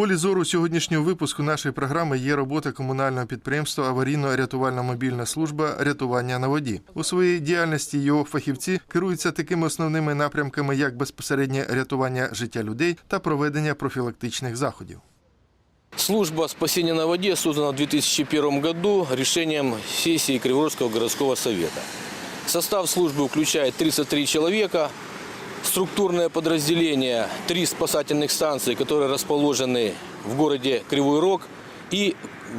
Полі зору сьогоднішнього випуску нашої програми є робота комунального підприємства Аварійно-рятувальна мобільна служба рятування на воді. У своїй діяльності його фахівці керуються такими основними напрямками, як безпосереднє рятування життя людей та проведення профілактичних заходів. Служба спасения на воде создана в 2001 году решением сессии Криворожского городского совета. Состав службы включает 33 человека, структурное подразделение, три спасательных станции, которые расположены в городе Кривой Рог и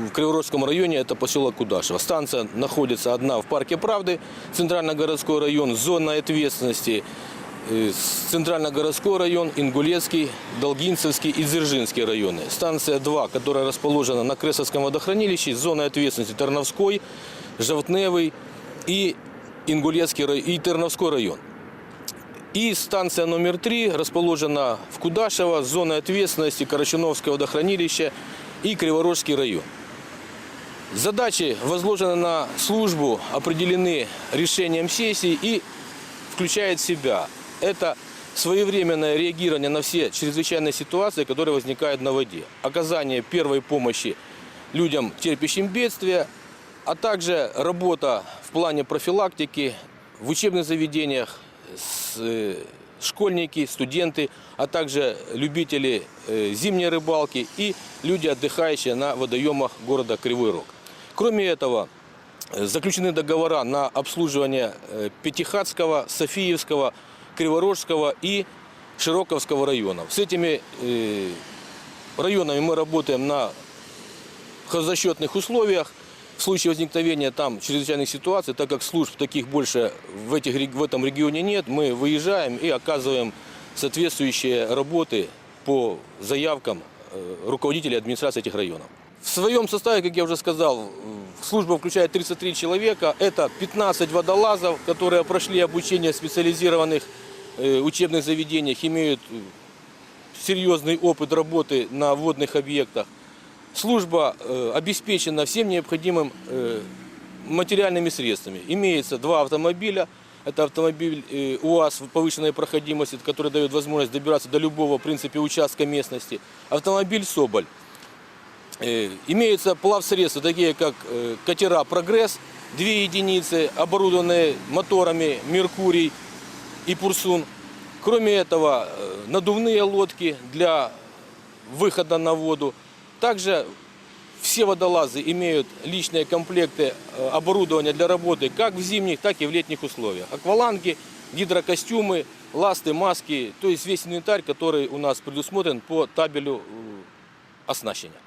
в Криворожском районе это поселок Кудашево. Станция находится одна в парке Правды, центрально-городской район, зона ответственности э, Центрально-городской район, Ингулецкий, Долгинцевский и Дзержинский районы. Станция 2, которая расположена на Кресовском водохранилище, зона ответственности Тарновской, Жовтневый и Ингулецкий и Терновской район. И станция номер 3 расположена в Кудашево, зона ответственности Карачуновское водохранилище и Криворожский район. Задачи, возложенные на службу, определены решением сессии и включает в себя. Это своевременное реагирование на все чрезвычайные ситуации, которые возникают на воде. Оказание первой помощи людям, терпящим бедствия, а также работа в плане профилактики в учебных заведениях, школьники, студенты, а также любители э, зимней рыбалки и люди, отдыхающие на водоемах города Кривой Рог. Кроме этого, Э, Заключены договора на обслуживание э, Пятихатского, Софиевского, Криворожского и Широковского районов. С этими э, районами мы работаем на хозрасчетных условиях. В случае возникновения там чрезвычайных ситуаций, так как служб таких больше в, этих, в этом регионе нет, мы выезжаем и оказываем соответствующие работы по заявкам э, руководителей администрации этих районов. В своем составе, как я уже сказал, служба включает 33 человека. Это 15 водолазов, которые прошли обучение в специализированных э, учебных заведениях, имеют э, серьезный опыт работы на водных объектах. Служба э, обеспечена всем необходимым э, материальными средствами. Имеется два автомобиля. Это автомобиль э, УАЗ повышенной проходимости, который дает возможность добираться до любого, в принципе, участка местности. Автомобиль Соболь. Имеются плавсредства, такие как катера «Прогресс», две единицы, оборудованные моторами «Меркурий» и «Пурсун». Кроме этого, надувные лодки для выхода на воду. Также все водолазы имеют личные комплекты э, оборудования для работы как в зимних, так и в летних условиях. Акваланги, гидрокостюмы, ласты, маски, то есть весь инвентарь, который у нас предусмотрен по табелю э, оснащения.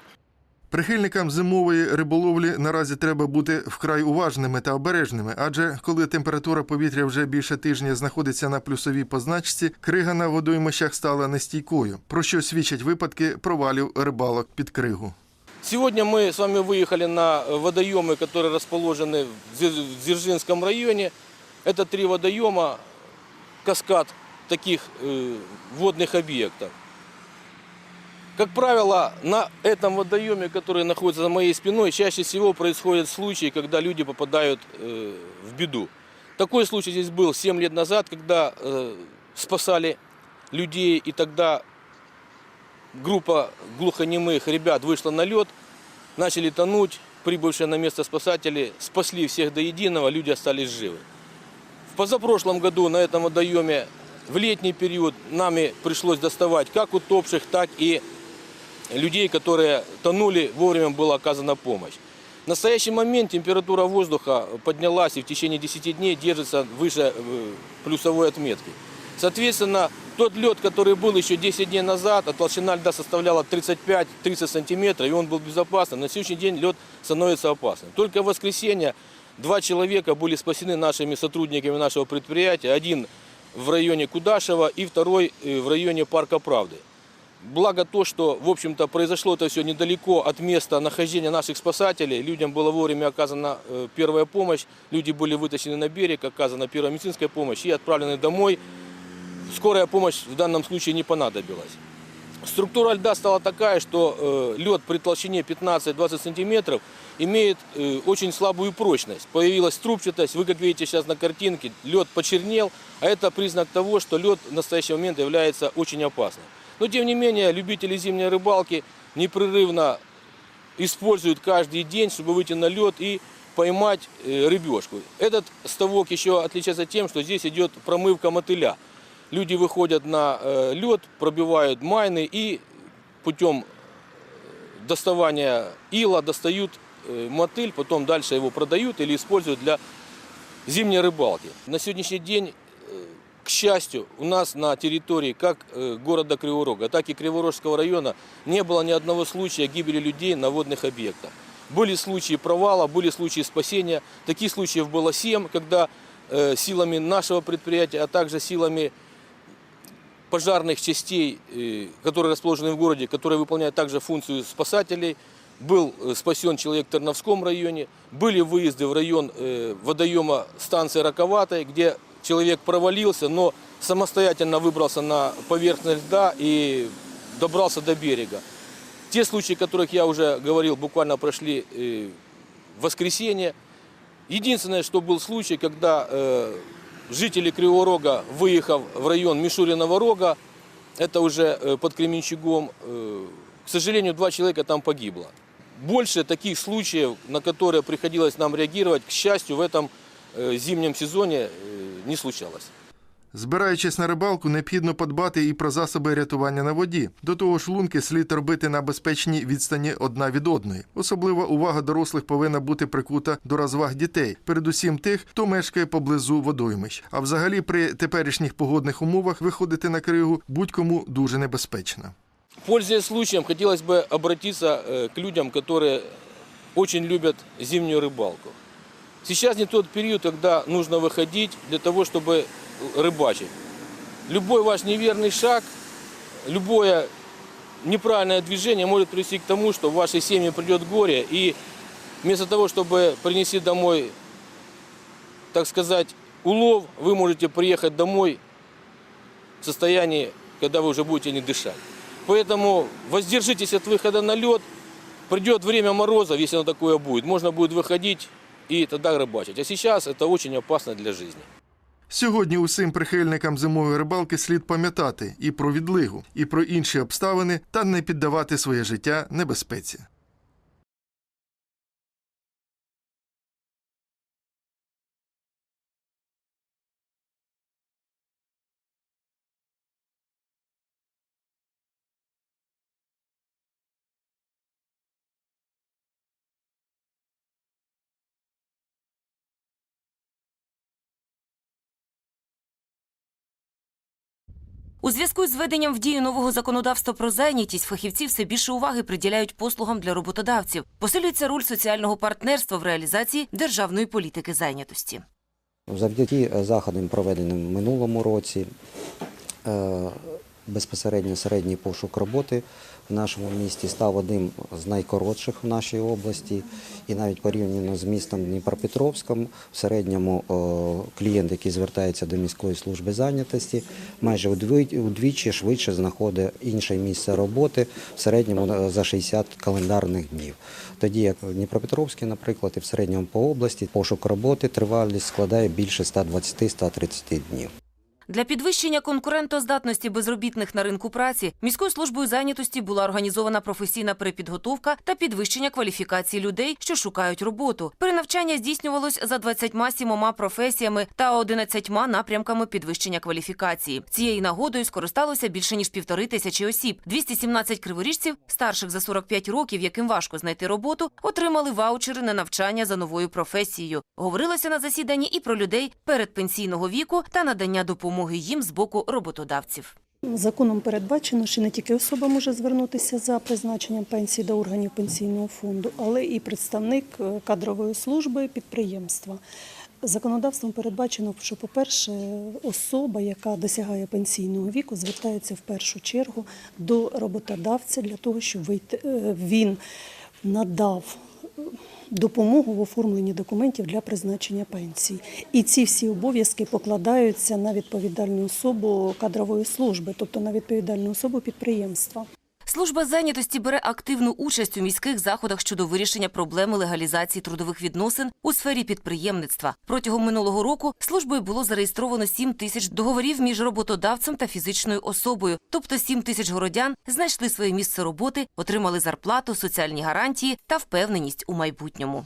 Прихильникам зимової риболовлі наразі треба бути вкрай уважними та обережними, адже коли температура повітря вже більше тижня знаходиться на плюсовій позначці, крига на водоймищах стала нестійкою, про що свідчать випадки провалів рибалок під кригу. Сегодня мы с вами выехали на водоемы, которые расположены в Дзер- в Дзержинском районе. Это три водоема, каскад таких э, водных объектов. Как правило, на этом водоеме, который находится за моей спиной, чаще всего происходят случаи, когда люди попадают э, в беду. Такой случай здесь был 7 лет назад, когда э, спасали людей, и тогда группа глухонемых ребят вышла на лед, начали тонуть, прибывшие на место спасатели спасли всех до единого, люди остались живы. В позапрошлом году на этом водоеме в летний период нами пришлось доставать как утопших, так и людей, которые тонули, вовремя была оказана помощь. В настоящий момент температура воздуха поднялась и в течение 10 дней держится выше э, плюсовой отметки. Соответственно, тот лед, который был еще 10 дней назад, а толщина льда составляла 35-30 сантиметров, и он был безопасным, на сегодняшний день лед становится опасным. Только в воскресенье два человека были спасены нашими сотрудниками нашего предприятия. Один в районе Кудашева и второй э, в районе Парка Правды. Благо то, что, в общем-то, произошло это все недалеко от места нахождения наших спасателей. Людям была вовремя оказана э, первая помощь. Люди были вытащены на берег, оказана первая медицинская помощь и отправлены домой. Скорая помощь в данном случае не понадобилась. Структура льда стала такая, что э, лед при толщине 15-20 сантиметров имеет э, очень слабую прочность. Появилась трубчатость, вы как видите сейчас на картинке, лед почернел, а это признак того, что лед в настоящий момент является очень опасным. Но тем не менее, любители зимней рыбалки непрерывно используют каждый день, чтобы выйти на лед и поймать э, рыбешку. Этот ставок еще отличается тем, что здесь идет промывка мотыля. Люди выходят на э, лед, пробивают майны и путем доставания ила достают э, мотыль, потом дальше его продают или используют для зимней рыбалки. На сегодняшний день, э, к счастью, у нас на территории как э, города Криворога, так и Криворожского района не было ни одного случая гибели людей на водных объектах. Были случаи провала, были случаи спасения. Таких случаев было семь, когда э, силами нашего предприятия, а также силами пожарных частей, э, которые расположены в городе, которые выполняют также функцию спасателей. Был спасен человек в Терновском районе. Были выезды в район водоема станции Раковатой, где человек провалился, но самостоятельно выбрался на поверхность льда и добрался до берега. Те случаи, о которых я уже говорил, буквально прошли э, в воскресенье. Единственное, что был случай, когда э, жители Кривого Рога, выехав в район Мишуриного Рога, это уже э, под Кременчугом, к сожалению, два человека там погибло. Больше таких случаев, на которые приходилось нам реагировать, к счастью, в этом зимнем сезоне не случалось. Збираючись на рибалку, необхідно подбати і про засоби рятування на воді. До того ж, лунки слід робити на безпечній відстані одна від одної. Особлива увага дорослих повинна бути прикута до розваг дітей, передусім тих, хто мешкає поблизу водоймищ. А взагалі при теперішніх погодних умовах виходити на кригу будь-кому дуже небезпечно. Пользуясь случаем, хотелось бы обратиться э, к людям, которые очень любят зимнюю рыбалку. Сейчас не тот период, когда нужно выходить для того, чтобы рыбачить. Любой ваш неверный шаг, любое неправильное движение может привести к тому, что в вашей семье придет горе, и вместо того, чтобы принести домой, так сказать, улов, вы можете приехать домой в состоянии, когда вы уже будете не дышать. Поэтому воздержитесь от выхода на лед. Придет время морозов, если оно такое будет. Можно будет выходить и тогда рыбачить. А сейчас это очень опасно для жизни. Сьогодні усім прихильникам зимової рибалки слід пам'ятати і про відлигу, і про інші обставини та не піддавати своє життя небезпеці. У зв'язку з введенням в дію нового законодавства про зайнятість фахівці все більше уваги приділяють послугам для роботодавців. Посилюється роль соціального партнерства в реалізації державної політики зайнятості. Завдяки е, заходам, проведеним в минулому році, е, безпосередньо середній пошук роботи в нашому місті став одним з найкоротших в нашій області. І навіть порівняно з містом Дніпропетровським, в середньому е, клієнт, який звертається до міської служби зайнятості, майже удвічі швидше знаходить інше місце роботи, в середньому е, за 60 календарних днів. Тоді як в Дніпропетровській, наприклад, і в середньому по області пошук роботи тривалість складає більше 120-130 днів. Для підвищення конкурентоздатності безробітних на ринку праці міською службою зайнятості була організована професійна перепідготовка та підвищення кваліфікації людей, що шукають роботу. Перенавчання здійснювалось за 27 професіями та 11 напрямками підвищення кваліфікації. Цією нагодою скористалося більше ніж півтори тисячі осіб. 217 криворіжців, старших за 45 років, яким важко знайти роботу, отримали ваучери на навчання за новою професією. Говорилося на засіданні і про людей передпенсійного віку та надання допомоги їм з боку роботодавців. Законом передбачено, що не тільки особа може звернутися за призначенням пенсії до органів пенсійного фонду, але і представник е, кадрової служби підприємства. Законодавством передбачено, що, по-перше, особа, яка досягає пенсійного віку, звертається в першу чергу до роботодавця для того, щоб е, він надав допомогу в оформленні документів для призначення пенсії. І ці всі обов'язки покладаються на відповідальну особу кадрової служби, тобто на відповідальну особу підприємства. Служба зайнятості бере активну участь у міських заходах щодо вирішення проблеми легалізації трудових відносин у сфері підприємництва. Протягом минулого року службою було зареєстровано 7 тисяч договорів між роботодавцем та фізичною особою. Тобто 7 тисяч городян знайшли своє місце роботи, отримали зарплату, соціальні гарантії та впевненість у майбутньому.